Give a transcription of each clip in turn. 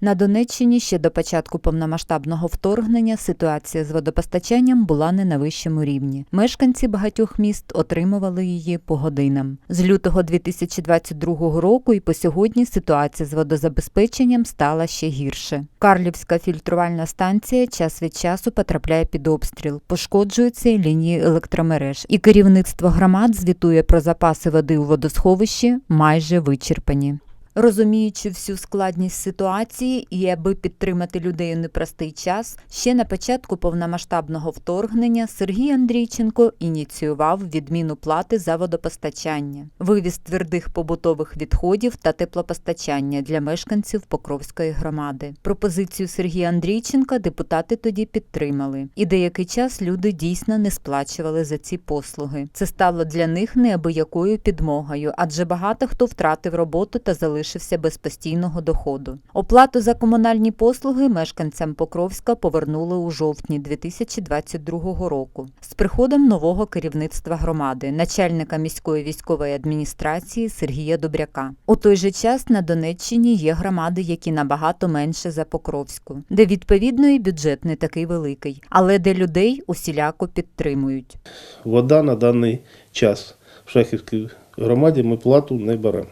На Донеччині ще до початку повномасштабного вторгнення ситуація з водопостачанням була не на вищому рівні. Мешканці багатьох міст отримували її по годинам. З лютого 2022 року і по сьогодні ситуація з водозабезпеченням стала ще гірше. Карлівська фільтрувальна станція час від часу потрапляє під обстріл, пошкоджуються лінії електромереж, і керівництво громад звітує про запаси води у водосховищі майже вичерпані. Розуміючи всю складність ситуації і аби підтримати людей у непростий час, ще на початку повномасштабного вторгнення Сергій Андрійченко ініціював відміну плати за водопостачання, вивіз твердих побутових відходів та теплопостачання для мешканців Покровської громади. Пропозицію Сергія Андрійченка депутати тоді підтримали, і деякий час люди дійсно не сплачували за ці послуги. Це стало для них неабиякою підмогою, адже багато хто втратив роботу та залишився без постійного доходу. Оплату за комунальні послуги мешканцям Покровська повернули у жовтні 2022 року. З приходом нового керівництва громади, начальника міської військової адміністрації Сергія Добряка. У той же час на Донеччині є громади, які набагато менше за Покровську, де відповідно і бюджет не такий великий, але де людей усіляко підтримують. Вода на даний час в Шахівській громаді ми плату не беремо.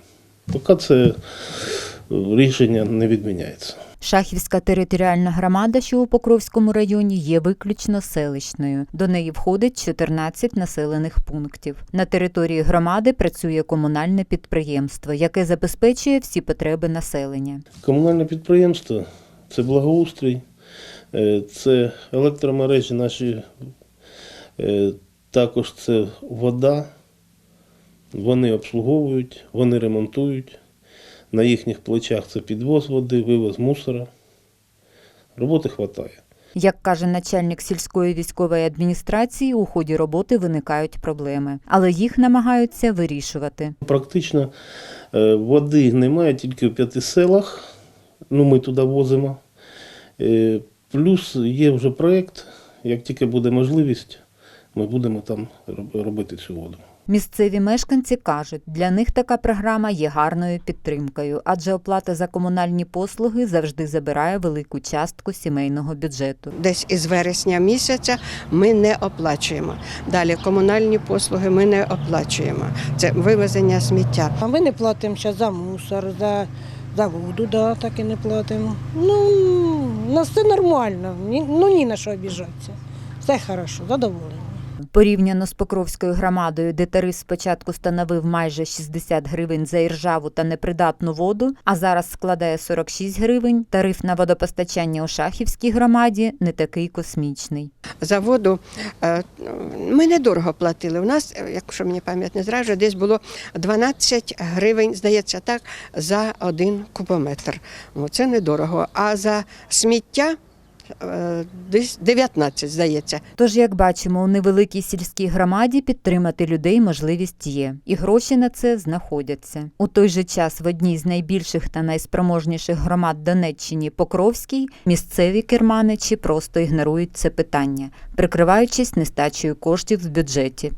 Поки це е, рішення не відміняється. Шахівська територіальна громада, що у Покровському районі, є виключно селищною. До неї входить 14 населених пунктів. На території громади працює комунальне підприємство, яке забезпечує всі потреби населення. Комунальне підприємство це благоустрій, е, це електромережі наші, е, також це вода. Вони обслуговують, вони ремонтують. На їхніх плечах це підвоз води, вивоз мусора. Роботи вистачає. Як каже начальник сільської військової адміністрації, у ході роботи виникають проблеми, але їх намагаються вирішувати. Практично е, води немає тільки в п'яти селах. Ну, ми туди возимо. Е, Плюс є вже проєкт. Як тільки буде можливість, ми будемо там робити цю воду. Місцеві мешканці кажуть, для них така програма є гарною підтримкою, адже оплата за комунальні послуги завжди забирає велику частку сімейного бюджету. Десь із вересня місяця ми не оплачуємо. Далі комунальні послуги ми не оплачуємо. Це вивезення сміття. А ми не платимо ще за мусор, за, за воду, да, так і не платимо. Ну, у нас все нормально, ні, ну ні на що обіжатися. Все хорошо, задоволені. Порівняно з Покровською громадою, де тариф спочатку становив майже 60 гривень за іржаву та непридатну воду, а зараз складає 46 гривень, тариф на водопостачання у Шахівській громаді не такий космічний. За воду е, ми недорого платили. У нас, е, якщо мені пам'ять не зраджує, десь було 12 гривень, здається, так, за один кубометр. Це недорого. А за сміття десь 19, здається. Тож, як бачимо, у невеликій сільській громаді підтримати людей можливість є, і гроші на це знаходяться. У той же час в одній з найбільших та найспроможніших громад Донеччині Покровській місцеві керманичі просто ігнорують це питання, прикриваючись нестачею коштів в бюджеті.